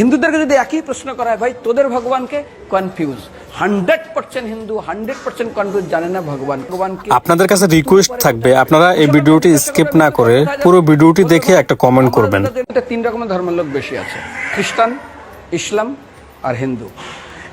হিন্দুদেরকে যদি একই প্রশ্ন করা হয় ভাই তোদের ভগবানকে confuse hundred percent Hindu hundred percent confuse জানে না ভগবান। ভগবানকে আপনাদের কাছে রিকোয়েস্ট থাকবে আপনারা এই ভিডিওটি স্কিপ না করে পুরো ভিডিওটি দেখে একটা কমেন্ট করবেন। তিন রকমের ধর্মের লোক বেশি আছে খ্রিস্টান ইসলাম আর হিন্দু।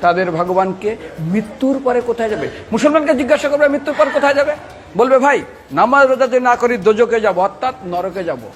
তাদের ভগবানকে মৃত্যুর পরে কোথায় যাবে? মুসলমানকে জিজ্ঞাসা করবে, মৃত্যুর পর কোথায় যাবে? বলবে, ভাই, নামাজ রোজা যদি না করি দোজকে যাব, অর্থাৎ নরকে যাব।